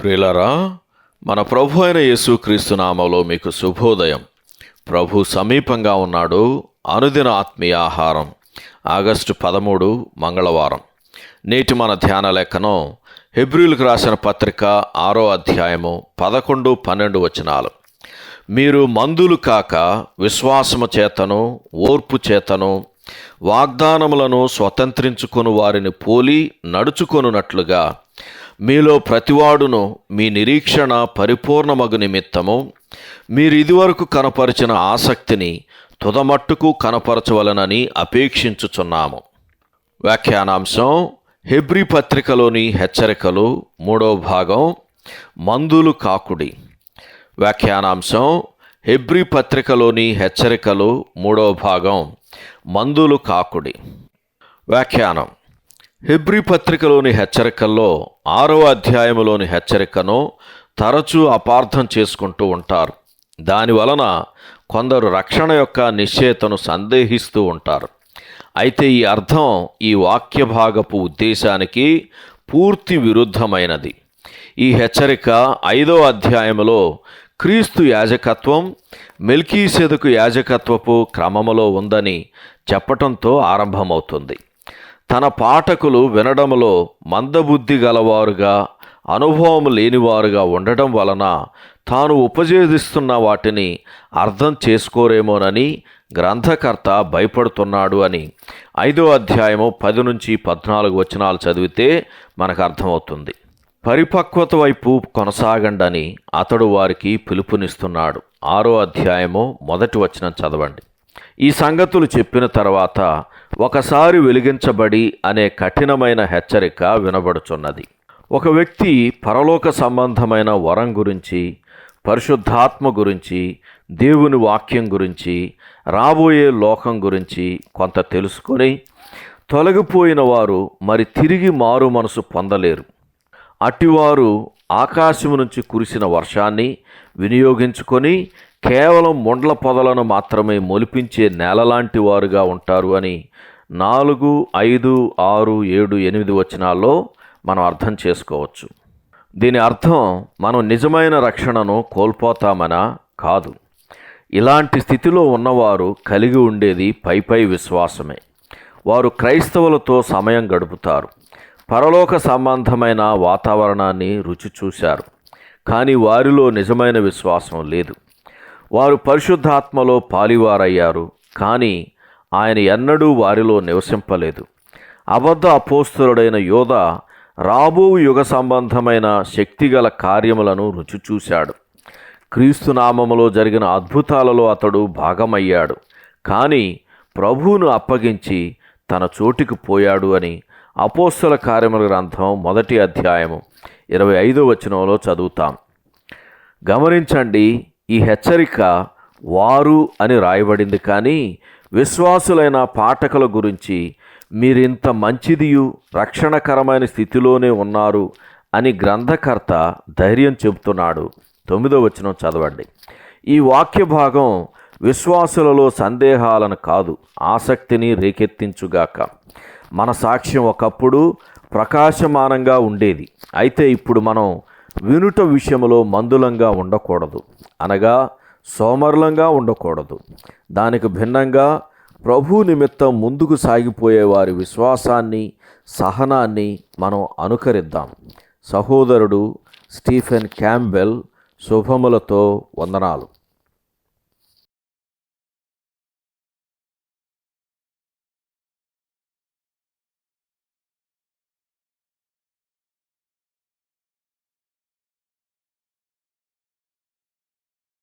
ప్రియులరా మన ప్రభు అయిన యేసుక్రీస్తు నామలో మీకు శుభోదయం. ప్రభు సమీపంగా ఉన్నాడు. అనుదిన ఆత్మీయ ఆహారం. ఆగస్టు పదమూడు మంగళవారం. నేటి మన ధ్యాన లేఖనం హెబ్రిల్కి రాసిన పత్రిక ఆరో అధ్యాయము పదకొండు పన్నెండు వచనాలు. మీరు మందులు కాక విశ్వాసము చేతను ఓర్పు చేతను వాగ్దానములను స్వతంత్రించుకొని వారిని పోలి నడుచుకొనున్నట్లుగా మీలో ప్రతివాడును మీ నిరీక్షణ పరిపూర్ణమగు నిమిత్తము. మీరు ఇదివరకు కనపరిచిన ఆసక్తిని తుదమట్టుకు కనపరచవలనని అపేక్షించుచున్నాము. వ్యాఖ్యానాంశం హెబ్రి పత్రికలోని హెచ్చరికలు మూడో భాగం మందులు కాకుడి. వ్యాఖ్యానాంశం హెబ్రి పత్రికలోని హెచ్చరికలు మూడో భాగం మందులు కాకుడి. వ్యాఖ్యానం హెబ్రి పత్రికలోని హెచ్చరికల్లో ఆరో అధ్యాయములోని హెచ్చరికను తరచూ అపార్థం చేసుకుంటూ ఉంటారు. దానివలన కొందరు రక్షణ యొక్క నిశ్చయతను సందేహిస్తూ ఉంటారు. అయితే ఈ అర్థం ఈ వాక్య భాగపు ఉద్దేశానికి పూర్తి విరుద్ధమైనది. ఈ హెచ్చరిక ఐదో అధ్యాయములో క్రీస్తు యాజకత్వం మెల్కీసెదకు యాజకత్వపు క్రమములో ఉందని చెప్పటంతో ఆరంభమవుతుంది. తన పాఠకులు వినడంలో మందబుద్ధి గలవారుగా అనుభవం లేనివారుగా ఉండడం వలన తాను ఉపజేదిస్తున్న వాటిని అర్థం చేసుకోరేమోనని గ్రంథకర్త భయపడుతున్నాడు అని ఐదో అధ్యాయము పది నుంచి పద్నాలుగు వచనాలు చదివితే మనకు అర్థమవుతుంది పరిపక్వత వైపు కొనసాగండని అతడు వారికి పిలుపునిస్తున్నాడు. ఆరో అధ్యాయము మొదటి వచనం చదవండి. ఈ సంగతులు చెప్పిన తర్వాత ఒకసారి వెలిగించబడి అనే కఠినమైన హెచ్చరిక వినబడుచున్నది. ఒక వ్యక్తి పరలోక సంబంధమైన వరం గురించి పరిశుద్ధాత్మ గురించి దేవుని వాక్యం గురించి రాబోయే లోకం గురించి కొంత తెలుసుకొని తొలగిపోయిన వారు మరి తిరిగి మారు మనసు పొందలేరు. అటివారు ఆకాశము నుంచి కురిసిన వర్షాన్ని వినియోగించుకొని కేవలం ముండ్ల పొదలను మాత్రమే మొలిపించే నేలలాంటి వారుగా ఉంటారు అని నాలుగు ఐదు ఆరు ఏడు ఎనిమిది వచనాల్లో మనం అర్థం చేసుకోవచ్చు. దీని అర్థం మనం నిజమైన రక్షణను కోల్పోతామనా? కాదు. ఇలాంటి స్థితిలో ఉన్నవారు కలిగి ఉండేది పైపై విశ్వాసమే. వారు క్రైస్తవులతో సమయం గడుపుతారు. పరలోక సంబంధమైన వాతావరణాన్ని రుచి చూశారు. కానీ వారిలో నిజమైన విశ్వాసం లేదు. వారు పరిశుద్ధాత్మలో పాలివారయ్యారు కానీ ఆయన ఎన్నడూ వారిలో నివసింపలేదు. అబద్ధ అపోస్తులుడైన యోధ రాబో యుగ సంబంధమైన శక్తిగల కార్యములను రుచి చూశాడు. క్రీస్తునామములో జరిగిన అద్భుతాలలో అతడు భాగమయ్యాడు కానీ ప్రభువును అప్పగించి తన చోటికి పోయాడు అని అపోస్తల కార్యముల గ్రంథం మొదటి అధ్యాయము ఇరవై ఐదో వచనంలో చదువుతాం. గమనించండి ఈ హెచ్చరిక వారు అని రాయబడింది కానీ విశ్వాసులైన పాఠకుల గురించి మీరింత మంచిదియు రక్షణకరమైన స్థితిలోనే ఉన్నారు అని గ్రంథకర్త ధైర్యం చెబుతున్నాడు. తొమ్మిదో వచనం చదవండి. ఈ వాక్య భాగం విశ్వాసులలో సందేహాలను కాదు ఆసక్తిని రేకెత్తించుగాక. మన సాక్ష్యం ఒకప్పుడు ప్రకాశమానంగా ఉండేది. అయితే ఇప్పుడు మనం వినుట విషయంలో మందులంగా ఉండకూడదు. అనగా సోమరులంగా ఉండకూడదు. దానికి భిన్నంగా ప్రభు నిమిత్తం ముందుకు సాగిపోయే వారి విశ్వాసాన్ని సహనాన్ని మనం అనుకరిద్దాం. సహోదరుడు స్టీఫెన్ క్యాంబెల్ శుభములతో వందనాలు.